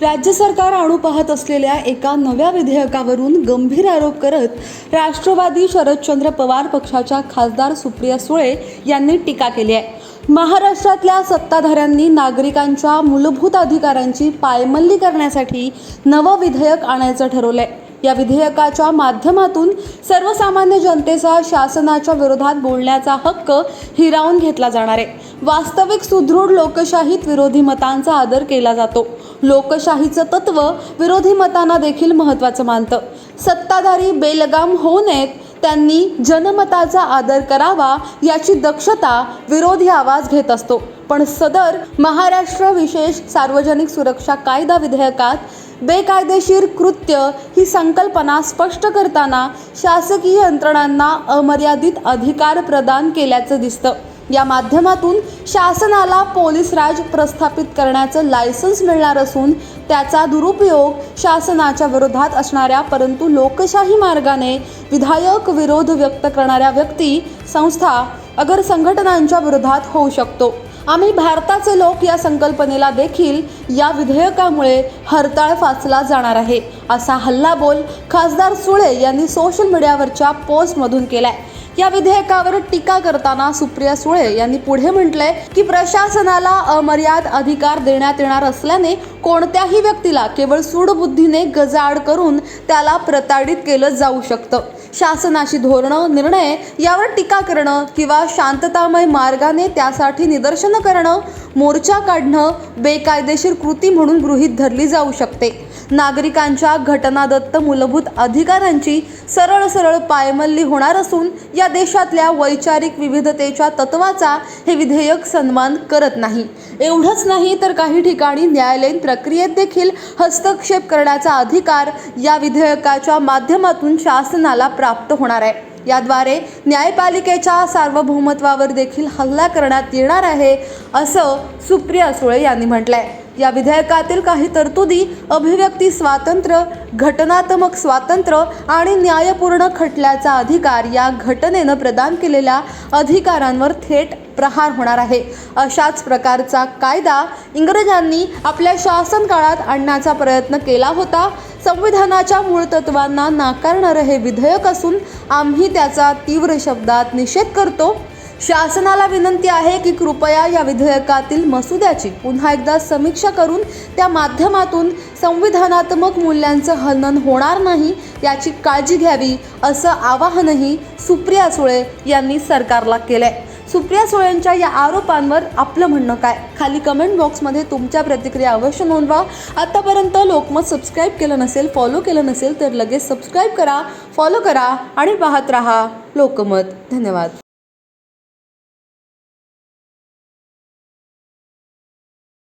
राज्य सरकार आणू पाहत असलेल्या एका नव्या विधेयकावरून गंभीर आरोप करत राष्ट्रवादी शरदचंद्र पवार पक्षाच्या खासदार सुप्रिया सुळे यांनी टीका केली आहे. महाराष्ट्रातल्या सत्ताधाऱ्यांनी नागरिकांच्या मूलभूत अधिकारांची पायमल्ली करण्यासाठी नवं विधेयक आणायचं ठरवलंय. या विधेयकाच्या माध्यमातून सर्वसामान्य जनतेचा शासनाच्या विरोधात बोलण्याचा हक्क हिरावून घेतला जाणार आहे. वास्तविक सुदृढ लोकशाहीत विरोधी मतांचा आदर केला जातो. लोकशाहीचं तत्व विरोधी मतांना देखील महत्त्वाचं मानतं. सत्ताधारी बेलगाम होऊ नयेत त्यांनी जनमताचा आदर करावा याची दक्षता विरोधी आवाज घेत असतो. पण सदर महाराष्ट्र विशेष सार्वजनिक सुरक्षा कायदा विधेयकात बेकायदेशीर कृत्य ही संकल्पना स्पष्ट करताना शासकीय यंत्रणांना अमर्यादित अधिकार प्रदान केल्याचं दिसतं. या माध्यमातून शासनाला पोलीस राज प्रस्थापित करण्याचं लायसन्स मिळणार असून त्याचा दुरुपयोग शासनाच्या विरोधात असणाऱ्या परंतु लोकशाही मार्गाने विधायक विरोध व्यक्त करणाऱ्या व्यक्ती संस्था अगर संघटनांच्या विरोधात होऊ शकतो. आम्ही भारताचे लोक या संकल्पनेला देखील या विधेयकामुळे हरताळ फासला जाणार आहे असा हल्लाबोल खासदार सुळे यांनी सोशल मीडियावरच्या पोस्टमधून केलाय. या विधेयकावर टीका करताना सुप्रिया सुळे यांनी पुढे म्हटलंय की प्रशासनाला अमर्याद अधिकार देण्यात येणार असल्याने कोणत्याही व्यक्तीला केवळ सूडबुद्धीने गजाआड करून त्याला प्रताडित केलं जाऊ शकतं. शासनाची धोरणं निर्णय यावर टीका करणं किंवा शांततामय मार्गाने त्यासाठी निदर्शनं करणं मोर्चा काढणं बेकायदेशीर कृती म्हणून गृहीत धरली जाऊ शकते. नागरिकांच्या घटनादत्त मूलभूत अधिकारांची सरळ सरळ पायमल्ली होणार असून या देशातल्या वैचारिक विविधतेच्या तत्वाचा हे विधेयक सन्मान करत नाही. एवढंच नाही तर काही ठिकाणी न्यायालयीन प्रक्रियेत देखील हस्तक्षेप करण्याचा अधिकार या विधेयकाच्या माध्यमातून शासनाला प्राप्त होणार आहे. याद्वारे न्यायपालिकेच्या सार्वभौमत्वावर देखील हल्ला करण्यात येणार आहे असं सुप्रिया सुळे यांनी म्हटलंय. या विधेयकातील काही तरतुदी अभिव्यक्ती स्वातंत्र्य घटनात्मक स्वातंत्र्य आणि न्यायपूर्ण खटल्याचा अधिकार या घटनेनं प्रदान केलेल्या अधिकारांवर थेट प्रहार होणार आहे. अशाच प्रकारचा कायदा इंग्रजांनी आपल्या शासन काळात आणण्याचा प्रयत्न केला होता. संविधानाच्या मूळ तत्वांना नाकारणारं हे विधेयक असून आम्ही त्याचा तीव्र शब्दात निषेध करतो. शासनाला विनंती आहे की कृपया या विधेयकातील मसुद्याची पुन्हा एकदा समीक्षा करून त्या माध्यमातून संविधानात्मक मूल्यांचं हनन होणार नाही याची काळजी घ्यावी असं आवाहनही सुप्रिया सुळे यांनी सरकारला केलंय. सुप्रिया सुळेंच्या या आरोपांवर आपलं म्हणणं काय? खाली कमेंट बॉक्समध्ये तुमच्या प्रतिक्रिया अवश्य नोंदवा. आत्तापर्यंत लोकमत सबस्क्राईब केलं नसेल फॉलो केलं नसेल तर लगेच सबस्क्राईब करा फॉलो करा आणि पाहत राहा लोकमत. धन्यवाद.